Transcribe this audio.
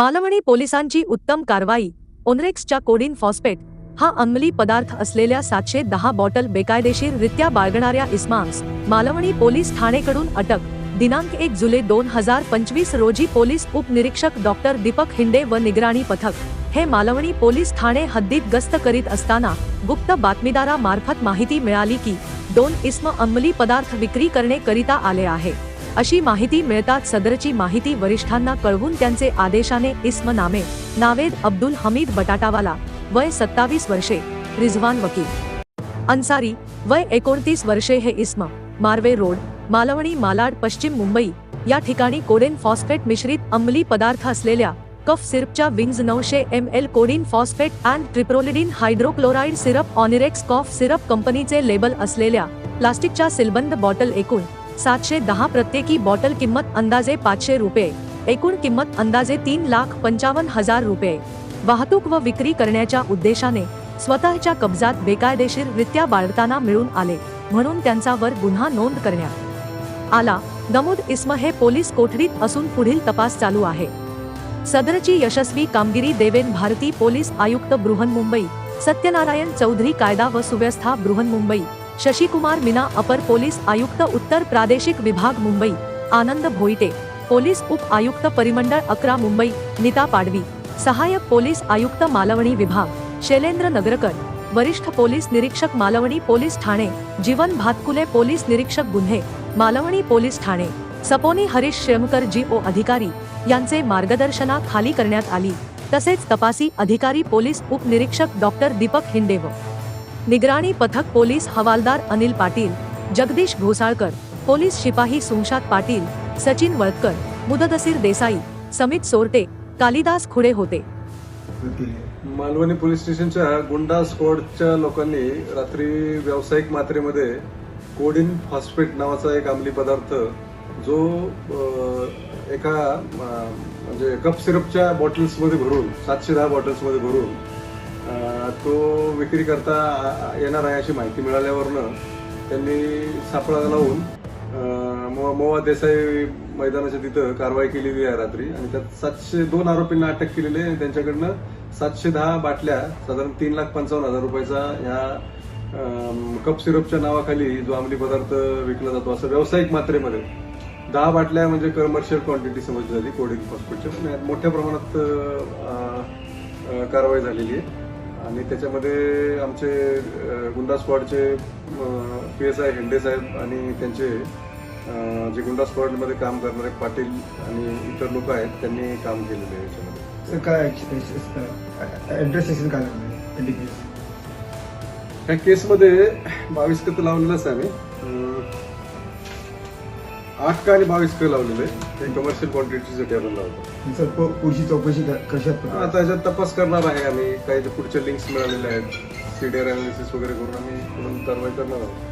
मालवणी पोलिसांची उत्तम कारवाई ओनरेक्सच्या कोडिन फॉस्फेट हा अंमली पदार्थ असलेल्या सातशे दहा बॉटल बेकायदेशीररित्या बाळगणाऱ्या इस्मान्स मालवणी पोलीस ठाणेकडून अटक दिनांक एक जुलै दोन हजार पंचवीस रोजी पोलीस उपनिरीक्षक डॉक्टर दीपक हिंडे व निगराणी पथक हे मालवणी पोलीस ठाणे हद्दीत गस्त करीत असताना गुप्त बातमीदारामार्फत माहिती मिळाली की दोन इस्म अंमली पदार्थ विक्री करणे करिता आले आहे. अशी माहिती मिळताच सदरची माहिती वरिष्ठांना कळवून त्यांचे आदेशाने इस्म नामे नावेद अब्दुल हमीद बटाटावाला वय सत्तावीस वर्षे रिझवान वकील. अन्सारी वय एकोणतीस वर्षे हे इस्म. मार्वे रोड मालवणी मालाड पश्चिम मुंबई. या ठिकाणी कोडेन फॉस्फेट मिश्रित अंमली पदार्थ असलेल्या कफ सिरपच्या विंग्ज नऊशे M L codeine phosphate and triprolidine hydrochloride syrup Onerex cough syrup कंपनीचे लेबल असलेल्या प्लास्टिकच्या सिलबंद बॉटल एकूण सातशे दहा प्रत्येकी बॉटल किंमत अंदाजे पाचशे रुपये. एकूण किंमत अंदाजे तीन लाख पंचावन्न हजार रुपये. वाहतूक व विक्री करण्याच्या उद्देशाने स्वतःच्या कब्जात बेकायदेशीररित्या बाळगताना मिळून आले म्हणून त्यांच्यावर गुन्हा नोंद करण्यात आला. नमूद इस्म हे पोलीस कोठडीत असून पुढील तपास चालू आहे. सदरची यशस्वी कामगिरी देवेन भारती पोलीस आयुक्त बृहन्मुंबई सत्यनारायण चौधरी कायदा व सुव्यवस्था बृहन्मुंबई शशिकुमार मीना अपर पोलीस आयुक्त उत्तर प्रादेशिक विभाग मुंबई. आनंद भोईटे पोलीस उप आयुक्त परिमंडळ अकरा मुंबई. नीता पाडवी सहाय्यक पोलीस आयुक्त मालवणी विभाग. शैलेंद्र नगरकर वरिष्ठ पोलीस निरीक्षक मालवणी पोलीस ठाणे. जीवन भातकुले पोलीस निरीक्षक गुन्हे. मालवणी पोलीस ठाणे. सपोनी हरीश शेमकर जी ओ अधिकारी. यांचे मार्गदर्शनाखाली करण्यात आली. तसेच तपासी अधिकारी पोलीस उपनिरीक्षक डॉक्टर दीपक हिंडेव निगराणी पथक पोलीस हवालदार अनिल पाटील जगदीश घोसाळकर पोलीस शिपाही सुंशात पाटील सचिन वळकर मुददसीर देसाई समित सोरटे कालिदास खुडे होते. मालवणी पोलीस स्टेशनच्या गुंडा स्क्वॉडच्या लोकांनी रात्री व्यावसायिक मात्रेमध्ये कोडिन फॉस्फेट नावाचा एक अंमली पदार्थ जो एका म्हणजे कप सिरपच्या बॉटल्समध्ये भरून सातशे दहा बॉटल्समध्ये भरून तो विक्री करता येणार आहे अशी माहिती मिळाल्यावरनं त्यांनी सापळा लावून मोवा देसाई मैदानाच्या तिथं कारवाई केलेली आहे रात्री. आणि त्यात सातशे दोन आरोपींना अटक केलेली आहे. आणि त्यांच्याकडनं सातशे दहा बाटल्या साधारण तीन लाख पंचावन्न हजार रुपयाचा ह्या कप सिरपच्या नावाखाली जो अंमली पदार्थ विकला जातो असं व्यावसायिक मात्रेमध्ये. दहा बाटल्या म्हणजे कमर्शियल क्वांटिटी समजली जाते कोडिंग हॉस्पिटलच्या पण मोठ्या प्रमाणात कारवाई झालेली आहे. आणि त्याच्यामध्ये आमचे गुंडा स्क्वॉडचे पी एस आय हेंडे साहेब आणि त्यांचे जे गुंडा स्क्वॉडमध्ये काम करणारे पाटील आणि इतर लोक आहेत त्यांनी काम केलेलं आहे याच्यामध्ये. काय सेशन काय ह्या केसमध्ये बावीस कत लावलेलंच आहे आम्ही आठ का आणि बावीस क लावलेलं आहे ते कमर्शियल क्वांटिटीसाठी आपण लावतो. सर पु- पुढची चौकशी क- कशात आता याच्यात तपास करणार आहे आम्ही. काही जे पुढच्या लिंक्स मिळालेल्या आहेत. सीडीआर अनालिसिस वगैरे करून आम्ही पुढून कारवाई करणार आहोत.